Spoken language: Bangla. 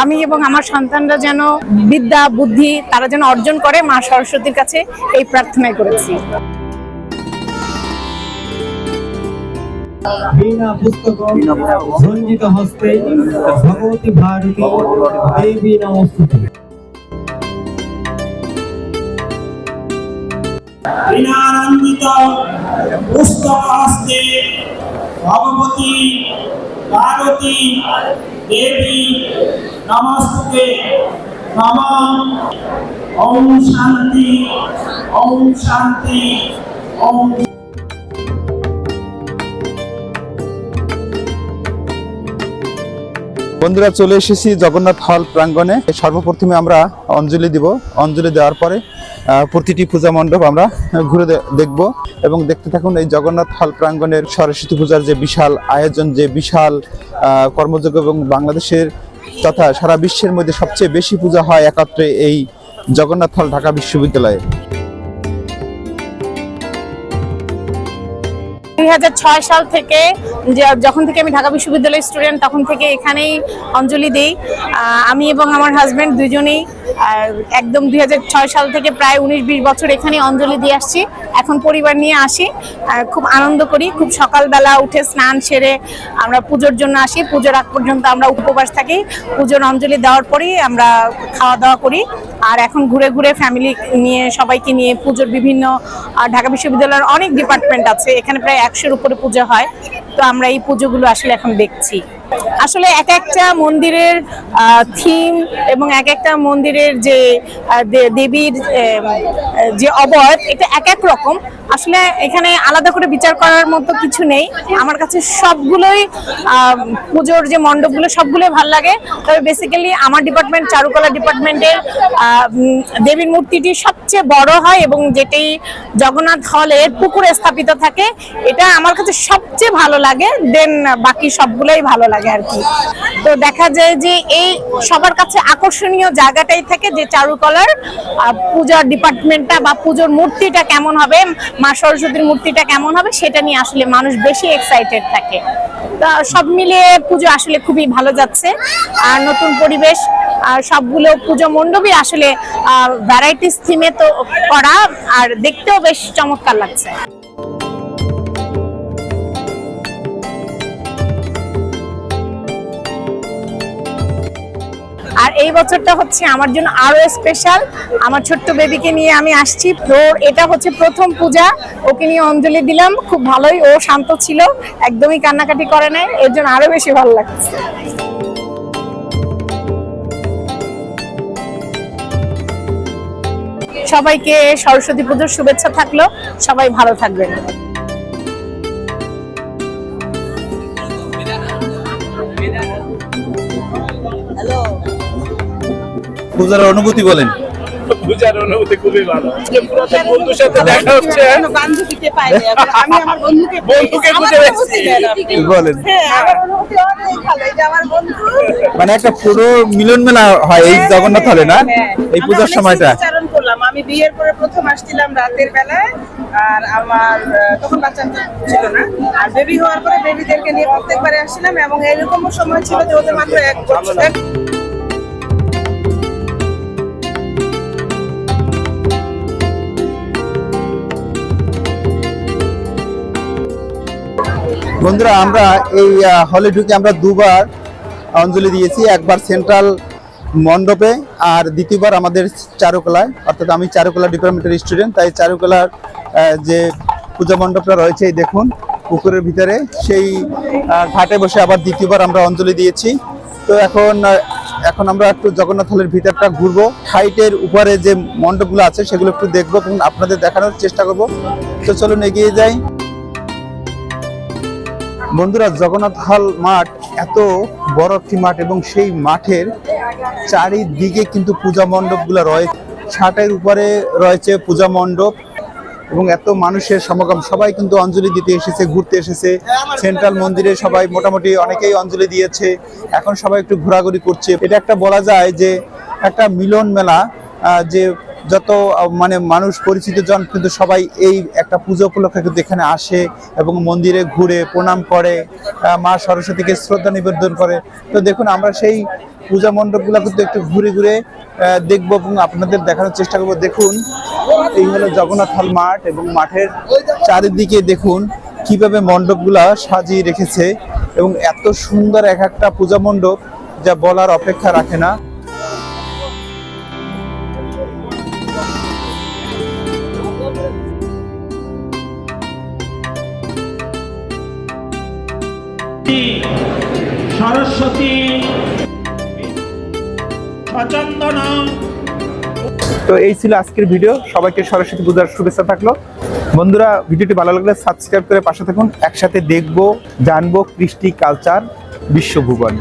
আমি এবং আমার সন্তানরা যেন বিদ্যা, বুদ্ধি, তারা যেন অর্জন করে মা সরস্বতীর কাছে এই প্রার্থনাই করেছি। পুস্তক হস্তে, ভগবতী ভারতী, দেবী পুস্তক হস্তে, ভগবতী পার্বতী দেবী নমস্তে নম ওম শান্তি ওম শান্তি ওম বন্ধুরা চলে এসেছি জগন্নাথ হল প্রাঙ্গণে। সর্বপ্রথমে আমরা অঞ্জলি দিব। অঞ্জলি দেওয়ার পরে প্রতিটি পূজা মণ্ডপ আমরা ঘুরে দেখব এবং দেখতে থাকুন এই জগন্নাথ হল প্রাঙ্গণের সরস্বতী পূজার যে বিশাল আয়োজন, যে বিশাল কর্মযোগ্য এবং বাংলাদেশের তথা সারা বিশ্বের মধ্যে সবচেয়ে বেশি পূজা হয় একত্রে এই জগন্নাথ হল ঢাকা বিশ্ববিদ্যালয়ে। দুই হাজার ছয় সাল থেকে যখন থেকে আমি ঢাকা বিশ্ববিদ্যালয়ের স্টুডেন্ট তখন থেকে এখানেই অঞ্জলি দেই। আমি এবং আমার হাজব্যান্ড দুজনেই একদম দু হাজার ছয় সাল থেকে প্রায় উনিশ বিশ বছর এখানে অঞ্জলি দিয়ে আসছি। এখন পরিবার নিয়ে আসি খুব আনন্দ করি। খুব সকালবেলা উঠে স্নান সেরে আমরা পুজোর জন্য আসি। পুজোর আগ পর্যন্ত আমরা উপবাস থাকি। পুজোর অঞ্জলি দেওয়ার পরেই আমরা খাওয়া দাওয়া করি। আর এখন ঘুরে ঘুরে ফ্যামিলি নিয়ে, সবাইকে নিয়ে পুজোর বিভিন্ন আর ঢাকা বিশ্ববিদ্যালয়ের অনেক ডিপার্টমেন্ট আছে, এখানে প্রায় একশোর উপরে পুজো হয়। তো আমরা এই পুজোগুলো আসলে এখন দেখছি। আসলে এক একটা মন্দিরের থিম এবং এক একটা মন্দিরের যে দেবীর যে অবয়ব, এটা এক এক রকম। আসলে এখানে আলাদা করে বিচার করার মতো কিছু নেই। আমার কাছে সবগুলোই পুজোর যে মণ্ডপগুলো, সবগুলোই ভালো লাগে। তবে বেসিক্যালি আমার ডিপার্টমেন্ট চারুকলা ডিপার্টমেন্টের দেবীর মূর্তিটি সবচেয়ে বড় হয় এবং যেটি জগন্নাথ হলের পুকুরে স্থাপিত থাকে, এটা আমার কাছে সবচেয়ে ভালো লাগে। দেন বাকি সবগুলোই ভালো লাগে। আর কি। তো দেখা যায় যে এই সবার কাছে আকর্ষণীয় জায়গাটাই থাকে যে চারুকলার পূজার ডিপার্টমেন্টটা বা পুজোর মূর্তিটা কেমন হবে, মা সরস্বতীর মূর্তিটা কেমন হবে সেটা নিয়ে আসলে মানুষ বেশি এক্সাইটেড থাকে। সব মিলিয়ে পুজো আসলে খুবই ভালো যাচ্ছে। আর নতুন পরিবেশ, আর সবগুলো পুজো মণ্ডপই আসলে ভ্যারাইটিস থিমে তো করা, আর দেখতেও বেশ চমৎকার লাগছে। এই বছরটা হচ্ছে আমার জন্য আরও স্পেশাল আমার ছোট্ট বেবিকে নিয়ে আমি আসছি। তো এটা হচ্ছে প্রথম পূজা। ওকে নিয়ে অঞ্জলি দিলাম। খুব ভালোই, ও শান্ত ছিল। একদমই কান্নাকাটি করে নাই। এর জন্য আরও বেশি ভালো লাগছে। সবাইকে সরস্বতী পুজোর শুভেচ্ছা থাকল। সবাই ভালো থাকবেন। পূজার অনুভূতি বলেন। পূজার অনুভূতি খুবই ভালো। পুরাতন বন্ধুর সাথে দেখা হচ্ছে। বান্ধবীকে পাইনি আমি আমার বন্ধুকে বন্ধুকে খুঁজে পেয়েছি বলেন? হ্যাঁ মানে একটা পুরো মিলন মেলা হয় এই জগন্নাথ হলে না? হ্যাঁ, এই পূজার সময়টা? করলাম। আমি বিয়ের পরে প্রথম আসছিলাম রাতের বেলায়। আর আমার তখন বাচ্চা ছিল না। আর বেবি হওয়ার পরে বেবিদেরকে নিয়ে প্রত্যেকবারে আসছিলাম এবং এরকম সময় ছিল যে ওদের মাত্র এক বছর। বন্ধুরা, আমরা এই হলে ঢুকে আমরা দুবার অঞ্জলি দিয়েছি। একবার সেন্ট্রাল মণ্ডপে আর দ্বিতীয়বার আমাদের চারুকলায়। অর্থাৎ আমি চারুকলা ডিপার্টমেন্টের স্টুডেন্ট তাই চারুকলার যে পূজা মণ্ডপটা রয়েছে দেখুন, পুকুরের ভিতরে। সেই ঘাটে বসে আবার দ্বিতীয়বার আমরা অঞ্জলি দিয়েছি। তো এখন এখন আমরা একটু জগন্নাথ হলের ভিতরটা ঘুরবো। হাইটের উপরে যে মণ্ডপগুলো আছে, সেগুলো একটু দেখব এবং আপনাদের দেখানোর চেষ্টা করব। তো চলুন এগিয়ে যাই। বন্ধুরা, জগন্নাথ হল মাঠ এত বড় একটি মাঠ এবং সেই মাঠের চারিদিকে কিন্তু পূজা মণ্ডপগুলো রয়েছে ছাটের উপরে রয়েছে পূজা মণ্ডপ এবং এত মানুষের সমাগম। সবাই কিন্তু অঞ্জলি দিতে এসেছে, ঘুরতে এসেছে। সেন্ট্রাল মন্দিরে সবাই মোটামুটি অনেকেই অঞ্জলি দিয়েছে। এখন সবাই একটু ঘোরাঘুরি করছে। এটা একটা বলা যায় যে একটা মিলন মেলা যে যত মানে মানুষ পরিচিত জন, কিন্তু সবাই এই একটা পুজো উপলক্ষে কিন্তু এখানে আসে এবং মন্দিরে ঘুরে, প্রণাম করে মা সরস্বতীকে শ্রদ্ধা নিবেদন করে। তো দেখুন, আমরা সেই পূজা মণ্ডপগুলো কিন্তু একটু ঘুরে ঘুরে দেখব এবং আপনাদের দেখানোর চেষ্টা করব। দেখুন, এই হলো জগন্নাথ হল মাঠ এবং মাঠের চারিদিকে দেখুন কীভাবে মণ্ডপগুলা সাজিয়ে রেখেছে এবং এত সুন্দর এক একটা পূজা মণ্ডপ যা বলার অপেক্ষা রাখে না। তো এই ছিল আজকের ভিডিও। সবাইকে সরস্বতী পূজার শুভেচ্ছা থাকল। বন্ধুরা, ভিডিওটি ভালো লাগলে সাবস্ক্রাইব করে পাশে থাকুন। একসাথে দেখব, জানব কৃষ্টি কালচার বিশ্ব বিশ্বভুবন।